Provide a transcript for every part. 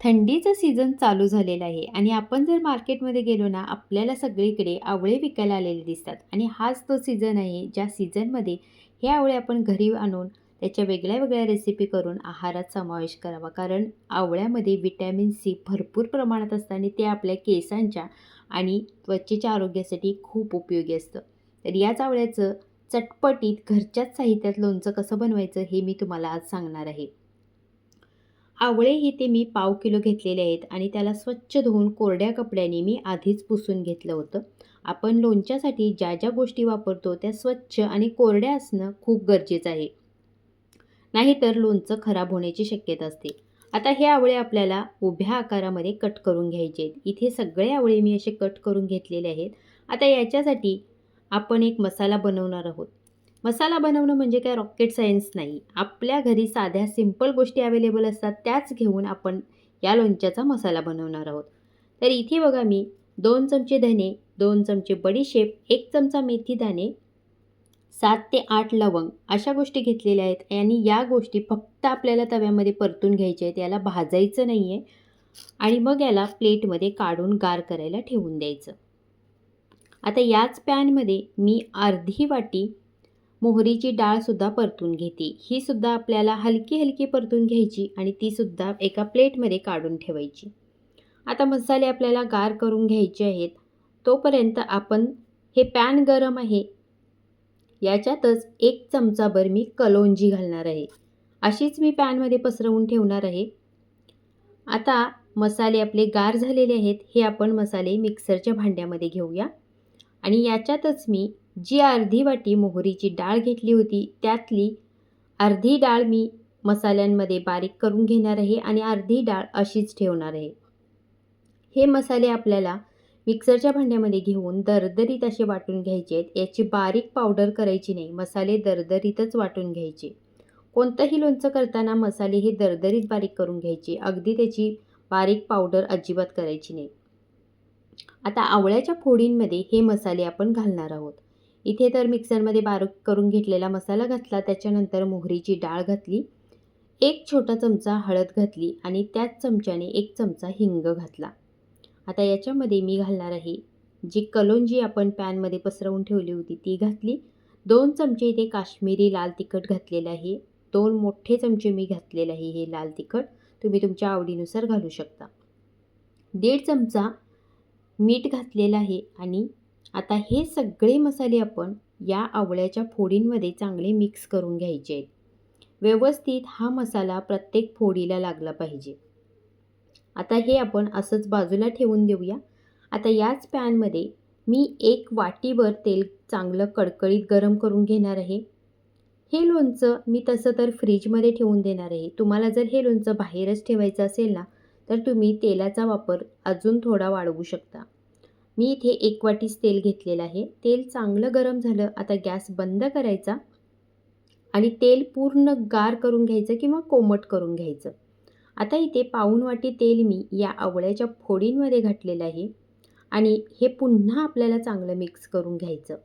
थंडीचं सीझन चालू झालेलं आहे. आणि आपण जर मार्केटमध्ये गेलो ना आपल्याला सगळीकडे आवळे विकायला आलेले दिसतात. आणि हाच तो सीझन आहे ज्या सीझनमध्ये हे आवळे आपण घरी आणून त्याच्या वेगळ्या वेगळ्या रेसिपी करून आहारात समावेश करावा. कारण आवळ्यामध्ये विटॅमिन सी भरपूर प्रमाणात असतं आणि ते आपल्या केसांच्या आणि त्वचेच्या आरोग्यासाठी खूप उपयोगी असतं. तर याच आवळ्याचं चटपटीत घरच्याच साहित्यात लोणचं कसं बनवायचं हे मी तुम्हाला आज सांगणार आहे. आवळे हे ते मी पाव किलो घेतलेले आहेत आणि त्याला स्वच्छ धुवून कोरड्या कपड्याने मी आधीच पुसून घेतलं होतं. आपण लोणच्यासाठी ज्या ज्या गोष्टी वापरतो त्या स्वच्छ आणि कोरड्या असणं खूप गरजेचं आहे. नाहीतर लोणचं खराब होण्याची शक्यता असते. आता हे आवळे आपल्याला उभ्या आकारामध्ये कट करून घ्यायचे आहेत. इथे सगळे आवळे मी असे कट करून घेतलेले आहेत. आता याच्यासाठी आपण एक मसाला बनवणार आहोत. मसाला बनवणं म्हणजे काय? रॉकेट सायन्स नाही. आपल्या घरी साध्या सिंपल गोष्टी अवेलेबल असतात त्याच घेऊन आपण या लोणच्याचा मसाला बनवणार आहोत. तर इथे बघा मी दोन चमचे धने दोन चमचे बडीशेप एक चमचा मेथी दाणे सात ते आठ लवंग अशा गोष्टी घेतलेल्या आहेत. आणि या गोष्टी फक्त आपल्याला तव्यामध्ये परतून घ्यायच्या आहेत. याला भाजायचं नाही आहे आणि मग याला प्लेटमध्ये काढून गार करायला ठेवून द्यायचं. आता याच पॅनमध्ये मी अर्धी वाटी मोहरीची डाळसुद्धा परतून घेते. ही सुद्धा आपल्याला हलकी हलकी परतून घ्यायची आणि तीसुद्धा एका प्लेटमध्ये काढून ठेवायची. आता मसाले आपल्याला गार करून घ्यायचे आहेत. तोपर्यंत आपण हे पॅन गरम आहे. याच्यातच एक चमचाभर मी कलोंजी घालणार आहे. अशीच मी पॅनमध्ये पसरवून ठेवणार आहे. आता मसाले आपले गार झालेले आहेत. हे आपण मसाले मिक्सरच्या भांड्यामध्ये घेऊया. आणि याच्यातच मी जी अर्धी वाटी मोहरीची डाळ घेतली होती त्यातली अर्धी डाळ मी मसाल्यांमध्ये बारीक करून घेणार आहे आणि अर्धी डाळ अशीच ठेवणार आहे. हे मसाले आपल्याला मिक्सरच्या भांड्यामध्ये घेऊन दरदरीत असे वाटून घ्यायचे आहेत. याची बारीक पावडर करायची नाही मसाले दरदरीतच वाटून घ्यायचे. कोणतंही लोणचं करताना मसाले हे दरदरीत बारीक करून घ्यायचे अगदी त्याची बारीक पावडर अजिबात करायची नाही. आता आवळ्याच्या फोडींमध्ये हे मसाले आपण घालणार आहोत. इथे तर मिक्सरमध्ये बारीक करून घेतलेला मसाला घातला त्याच्यानंतर मोहरीची डाळ घातली एक छोटा चमचा हळद घातली आणि त्याच चमच्याने एक चमचा हिंग घातला. आता याच्यामध्ये मी घालणार आहे जी कलोंजी आपण पॅनमध्ये पसरवून ठेवली होती ती घातली. दोन चमचे इथे काश्मीरी लाल तिखट घातलेलं आहे. दोन मोठे चमचे मी घातलेलं आहे हे लाल तिखट. तुम्ही तुमच्या आवडीनुसार घालू शकता. दीड चमचा मीठ घातलेलं आहे आणि आता हे सगळे मसाले आपण या आवळ्याच्या फोडींमध्ये चांगले मिक्स करून घ्यायचे आहेत. व्यवस्थित हा मसाला प्रत्येक फोडीला लागला पाहिजे. आता हे आपण असंच बाजूला ठेवून देऊया. आता याच पॅनमध्ये मी एक वाटीभर तेल चांगलं कडकडीत गरम करून घेणार आहे. हे लोणचं मी तसं तर फ्रीजमध्ये ठेवून देणार आहे. तुम्हाला जर हे लोणचं बाहेरच ठेवायचं असेल ना तर तुम्ही तेलाचा वापर अजून थोडा वाढवू शकता. मी इथे एक वाटीच तेल घेतलेलं आहे. तेल चांगलं गरम झालं आता गॅस बंद करायचा आणि तेल पूर्ण गार करून घ्यायचं किंवा कोमट करून घ्यायचं. आता इथे पाऊण वाटी तेल मी या आवळ्याच्या फोडींमध्ये घातलेलं आहे आणि हे पुन्हा आपल्याला चांगलं मिक्स करून घ्यायचं.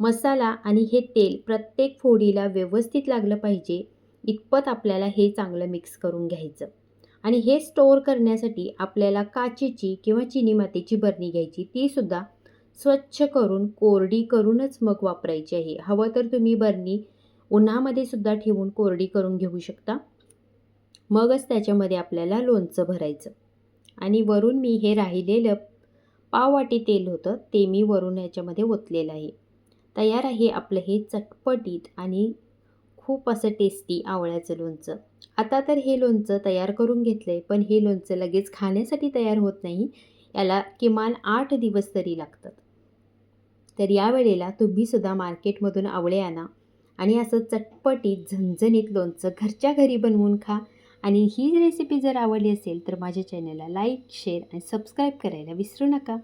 मसाला आणि हे तेल प्रत्येक फोडीला व्यवस्थित लागलं पाहिजे इतपत आपल्याला हे चांगलं मिक्स करून घ्यायचं. आणि हे स्टोअर करण्यासाठी आपल्याला काचेची किंवा चिनी मातीची बरणी घ्यायची. तीसुद्धा स्वच्छ करून कोरडी करूनच मग वापरायची आहे. हवं तर तुम्ही बरणी उन्हामध्ये सुद्धा ठेवून कोरडी करून घेऊ शकता. मगच त्याच्यामध्ये आपल्याला लोणचं भरायचं. आणि वरून मी हे राहिलेलं पाववाटी तेल होतं ते मी वरून याच्यामध्ये ओतलेलं आहे. तयार आहे आपलं हे चटपटीत आणि खूप असं टेस्टी आवळ्याचं लोणचं. आता तर हे लोणचं तयार करून घेतलं आहे पण हे लोणचं लगेच खाण्यासाठी तयार होत नाही. याला किमान आठ दिवस तरी लागतात. तर या वेळेला तुम्हीसुद्धा मार्केटमधून आवळे आणा आणि असं चटपटीत झणझणीत लोणचं घरच्या घरी बनवून खा. आणि ही रेसिपी जर आवडली असेल तर माझ्या चॅनलला लाईक शेअर आणि सबस्क्राईब करायला विसरू नका.